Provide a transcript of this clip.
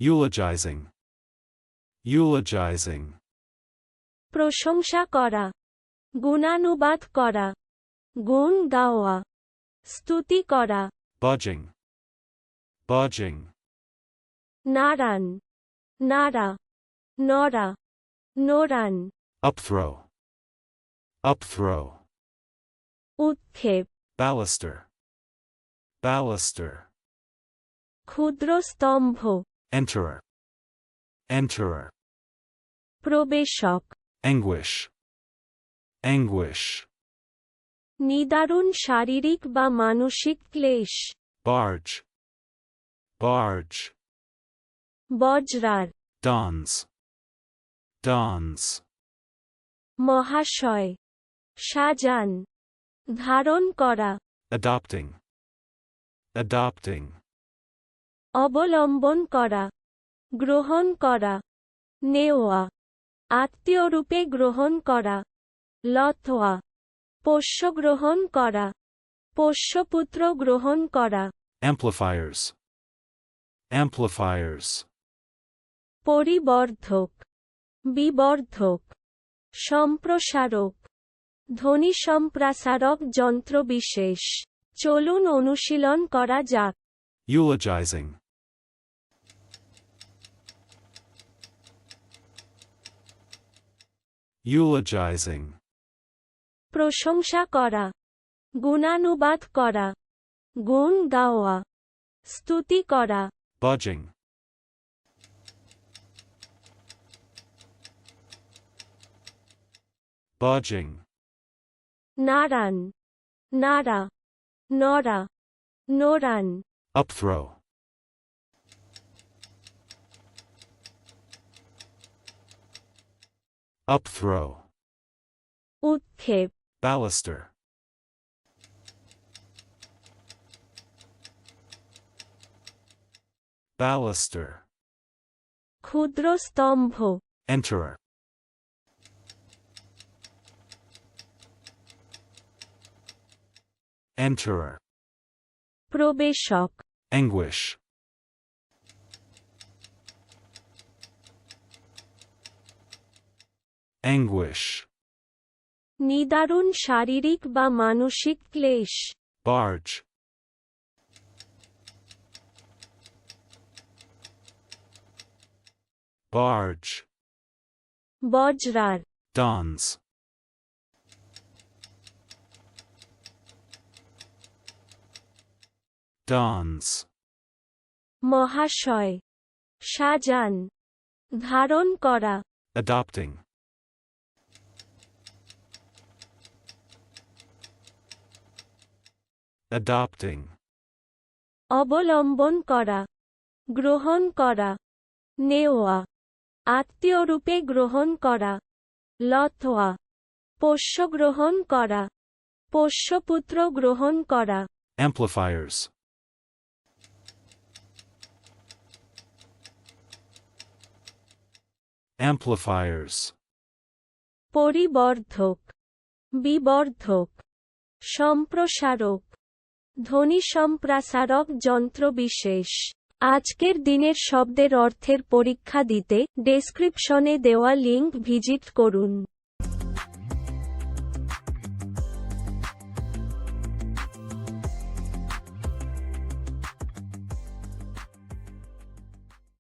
Eulogizing. Eulogizing. প্রশংসা করা গুণানুবাদ করা গুণ গাওয়া স্তুতি করা Budging. Budging. নারান নাড়া নড়া নোরান Upthrow. Upthrow. উৎক্ষেপ Baluster. Baluster. ক্ষুদ্র স্তম্ভ Enterer. Enterer. প্রবেশক Anguish. Anguish. নিদারুণ শারীরিক বা মানসিক ক্লেশ Barge. Barge. বজ্রার Dons. Dons. মহাশয় সাজান ধারণ করা Adopting. Adopting. অবলম্বন করা গ্রহণ করা নেওয়া আত্মীয়রূপে গ্রহণ করা লথোয়া পোষ্য গ্রহণ করা পোষ্যপুত্র গ্রহণ করা Amplifiers. Amplifiers. পরিবর্ধক বিবর্ধক সম্প্রসারক ধ্বনি সম্প্রসারক যন্ত্রবিশেষ চলুন অনুশীলন করা যাক Eulogizing. Eulogizing. প্রশংসা করা গুণানুবাদ করা গুণ গাওয়া স্তুতি করা Budging. Budging. নারান নাড়া নড়া নোরান Upthrow. Upthrow. উৎক্ষেপ Baluster. Baluster. ক্ষুদ্র স্তম্ভ Enterer. Enterer. প্রবেশক Anguish. Anguish. নিদারুণ শারীরিক বা মানসিক ক্লেশ Barge. Barge. বজ্রার Dons. Dons. মহাশয় সাজান ধারণ করা Adopting. Adopting. অবলম্বন করা গ্রহণ করা নেওয়া আত্মীয়রূপে গ্রহণ করা লথোয়া পোষ্য গ্রহণ করা পোষ্যপুত্র গ্রহণ করা Amplifiers. Amplifiers. পরিবর্ধক বিবর্ধক সম্প্রসারক ধ্বনি সম্প্রাসারক যন্ত্র বিশেষ। আজকের দিনের শব্দের অর্থের পরীক্ষা দিতে ডেসক্রিপশনে দেওয়া লিঙ্ক ভিজিট করুন।